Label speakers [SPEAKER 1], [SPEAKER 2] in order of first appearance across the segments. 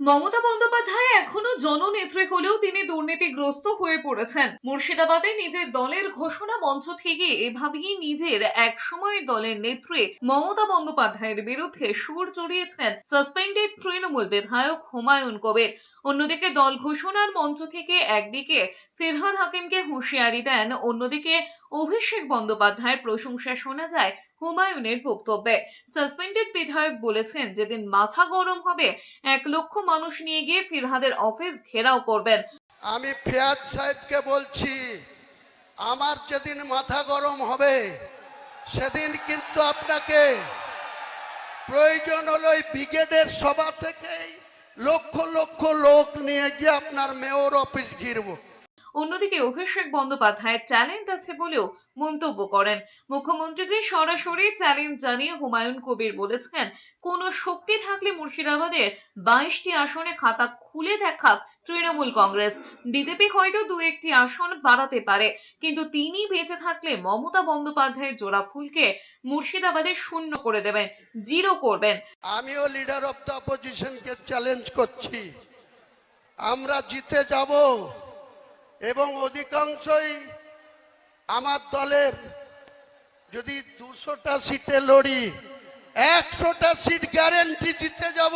[SPEAKER 1] মমতা বন্দ্যোপাধ্যায় এখনও জননেত্রী হলেও তিনি দুর্নীতিগ্রস্ত হয়ে পড়েছেন। মুর্শিদাবাদে নিজের দলের ঘোষণা মঞ্চ থেকে এভাবেই নিজের এক সময়ের দলের নেত্রী মমতা বন্দ্যোপাধ্যায়ের বিরুদ্ধে সুর চড়িয়েছেন সাসপেন্ডেড তৃণমূল বিধায়ক হুমায়ুন কবির। অন্যদিকে দল ঘোষণার মঞ্চ থেকে একদিকে ফিরহাদ হাকিমকে হুঁশিয়ারি দেন, অন্যদিকে অভিষেক বন্দ্যোপাধ্যায়ের প্রশংসা শোনা যায় হুমায়ুনের বক্তব্যে। সাসপেন্ডেড বিধায়ক বলেছেন, যেদিন মাথা গরম হবে, এক লক্ষ মানুষ নিয়ে গিয়ে ফিরহাদের অফিস ঘেরাও করবেন।
[SPEAKER 2] আমি ফিয়াদ সাহেবকে বলছি, আমার যেদিন মাথা গরম হবে, সেদিন কিন্তু আপনাকে প্রয়োজন হলো ওই ব্রিগেডের সভা থেকেই লক্ষ লক্ষ লোক নিয়ে গিয়ে আপনার মেয়র অফিস ঘিরবো।
[SPEAKER 1] অন্যদিকে অভিষেক বন্দ্যোপাধ্যায়ের ট্যালেন্ট আছে বলেও মন্তব্য করেন। মুখ্যমন্ত্রীকে সরাসরি চ্যালেঞ্জ জানিয়ে হুমায়ুন কবির বলেছেন কোন শক্তি থাকলে মুর্শিদাবাদের বাইশটি আসনে খাতা খুলে দেখাক তৃণমূল কংগ্রেস। বিজেপি হয়তো দু একটি আসন বাড়াতে পারে, কিন্তু তিনি বেঁচে থাকলে মমতা বন্দ্যোপাধ্যায়ের জোড়া ফুলকে মুর্শিদাবাদে শূন্য করে দেবেন, জিরো করবেন।
[SPEAKER 2] আমিও লিডার অফ দ্য অপোজিশনকে চ্যালেঞ্জ করছি। আমরা জিতে যাব। এবং অধিকাংশই আমার দলের যদি দুশোটা সিটে লড়ি একশোটা সিট গ্যারেন্টি জিতে যাব।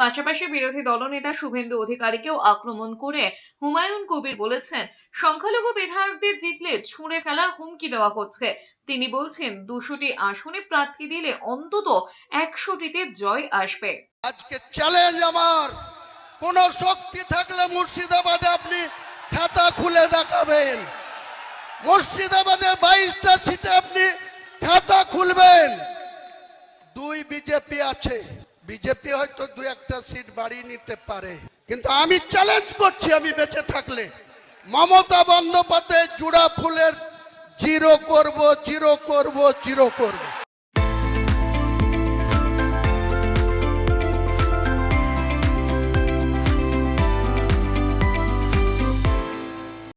[SPEAKER 1] পাশাপাশি বিরোধী দলনেতা শুভেন্দু অধিকারীকেও আক্রমণ করে হুমায়ুন কবির বলেছেন সংখ্যালঘু বিধায়কদের জিতলে ছুঁড়ে ফেলার হুমকি দেওয়া হচ্ছে। তিনি বলছেন দুশোটি আসনে প্রার্থী দিলে অন্তত একশোটিতে জয় আসবে।
[SPEAKER 2] আজকে চ্যালেঞ্জ আমার। কোন শক্তি থাকলে মুর্শিদাবাদে আপনি খাতা খুলে দেখাবেন। মুর্শিদাবাদে বাইশটা সিটে আপনি খাতা খুলবেন। দুই বিজেপি আছে। বিজেপি হয়তো দু একটা সিট বাড়িয়ে নিতে পারে। কিন্তু আমি চ্যালেঞ্জ করছি আমি বেঁচে থাকলে। মমতা বন্দ্যোপাধ্যায় জুড়া ফুলের, জিরো করব জিরো করব জিরো করব।